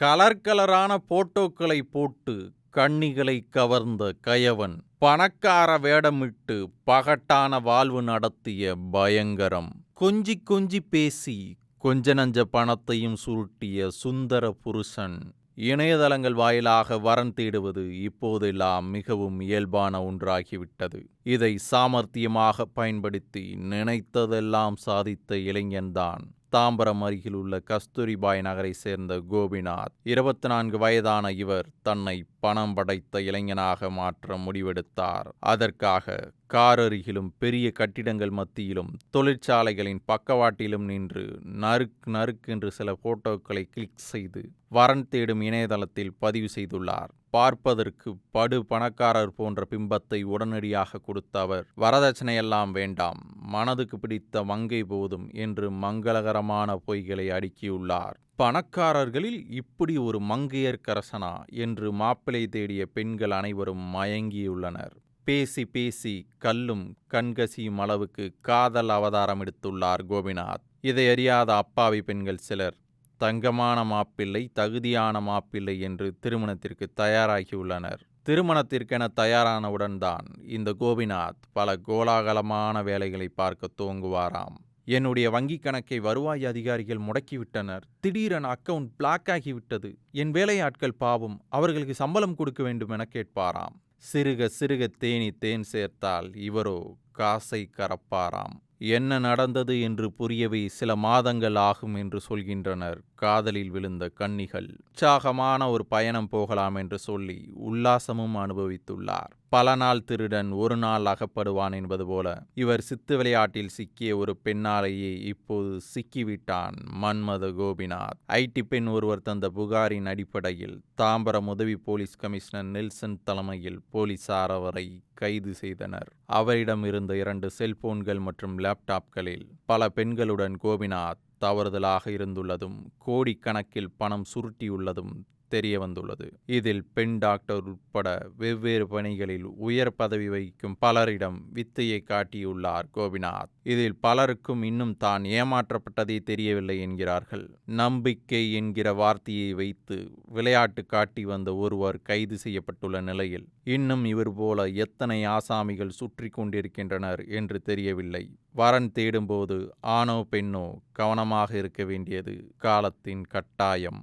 Colour கலரான போட்டோக்களை போட்டு கண்ணிகளை கவர்ந்த கயவன் பணக்கார வேடமிட்டு பகட்டான வாழ்வு நடத்திய பயங்கரம். கொஞ்சி கொஞ்சி பேசி கொஞ்ச நஞ்ச பணத்தையும் சுருட்டிய சுந்தர புருஷன் இணையதளங்கள் வாயிலாக வரன் தேடுவது இப்போதெல்லாம் மிகவும் இயல்பான ஒன்றாகிவிட்டது. இதை சாமர்த்தியமாக பயன்படுத்தி நினைத்ததெல்லாம் சாதித்த இளைஞன்தான் தாம்பரம் அருகில் உள்ள கஸ்தூரிபாய் நகரை சேர்ந்த கோபிநாத் இருபத்தி நான்கு வயதான இவர் தன்னை பணம் படைத்த இளைஞனாக மாற்ற முடிவெடுத்தார். அதற்காக கார் அருகிலும் பெரிய கட்டிடங்கள் மத்தியிலும் தொழிற்சாலைகளின் பக்கவாட்டிலும் நின்று நறுக் நறுக்கென்று சில போட்டோக்களை கிளிக் செய்து வரன் தேடும் இணையதளத்தில் பதிவு செய்துள்ளார். பார்ப்பதற்கு படு பணக்காரர் போன்ற பிம்பத்தை உடனடியாக கொடுத்த அவர் வரதட்சணையெல்லாம் வேண்டாம் மனதுக்கு பிடித்த மங்கை போதும் என்று மங்களகரமான பொய்களை அடுக்கியுள்ளார். பணக்காரர்களில் இப்படி ஒரு மங்கையர்க்கரசனா? என்று மாப்பிளை தேடிய பெண்கள் அனைவரும் மயங்கியுள்ளனர். பேசி பேசி கல்லும் கண்கசியும் அளவுக்கு காதல் அவதாரம் எடுத்துள்ளார் கோபிநாத். இதை அறியாத அப்பாவி பெண்கள் சிலர் தங்கமான மாப்பிள்ளை தகுதியான மாப்பிள்ளை என்று திருமணத்திற்கு தயாராகியுள்ளனர். திருமணத்திற்கென தயாரானவுடன் தான் இந்த கோபிநாத் பல கோலாகலமான வேலைகளை பார்க்க துவங்குவாராம். என்னுடைய வங்கிக் கணக்கை வருவாய் அதிகாரிகள் முடக்கிவிட்டனர். திடீரென அக்கவுண்ட் பிளாக் ஆகிவிட்டது. என் வேலையாட்கள் பாவம் அவர்களுக்கு சம்பளம் கொடுக்க வேண்டும் என கேட்பாராம். சிறுக சிறுக தேனி தேன் சேர்த்தால் இவரோ காசை கறப்பாராம். என்ன நடந்தது என்று புரியவே சில மாதங்கள் ஆகும் என்று சொல்கின்றனர். காதலில் விழுந்த கன்னிகள். உற்சாகமான ஒரு பயணம் போகலாம் என்று சொல்லி உல்லாசமும் அனுபவித்துள்ளார். பல நாள் திருடன் ஒரு நாள் அகப்படுவான் என்பது போல இவர் சித்து விளையாட்டில் சிக்கிய ஒரு பெண்ணாலேயே இப்போது சிக்கிவிட்டான் மன்மத கோபிநாத். ஐடி பெண் ஒருவர் தந்த புகாரின் அடிப்படையில் தாம்பரம் உதவி போலீஸ் கமிஷனர் நெல்சன் தலைமையில் போலீசார் அவரை கைது செய்தனர். அவரிடம் இருந்த இரண்டு செல்போன்கள் மற்றும் லேப்டாப்களில் பல பெண்களுடன் கோபிநாத் தவறுதலாக இருந்துள்ளதும் கோடிக்கணக்கில் பணம் சுருட்டியுள்ளதும் தெரிய வந்துள்ளது இதில் பெண் டாக்டர் உட்பட வெவ்வேறு பணிகளில் உயர் பதவி வகிக்கும் பலரிடம் வித்தையை காட்டியுள்ளார் கோபிநாத். இதில் பலருக்கும் இன்னும் தான் ஏமாற்றப்பட்டதே தெரியவில்லை என்கிறார்கள். நம்பிக்கை என்கிற வார்த்தையை வைத்து விளையாட்டு காட்டி வந்த ஒருவர் கைது செய்யப்பட்டுள்ள நிலையில் இன்னும் இவர் போல எத்தனை ஆசாமிகள் சுற்றி கொண்டிருக்கின்றனர் என்று தெரியவில்லை. வரன் தேடும்போது ஆணோ பெண்ணோ கவனமாக இருக்க வேண்டியது காலத்தின் கட்டாயம்.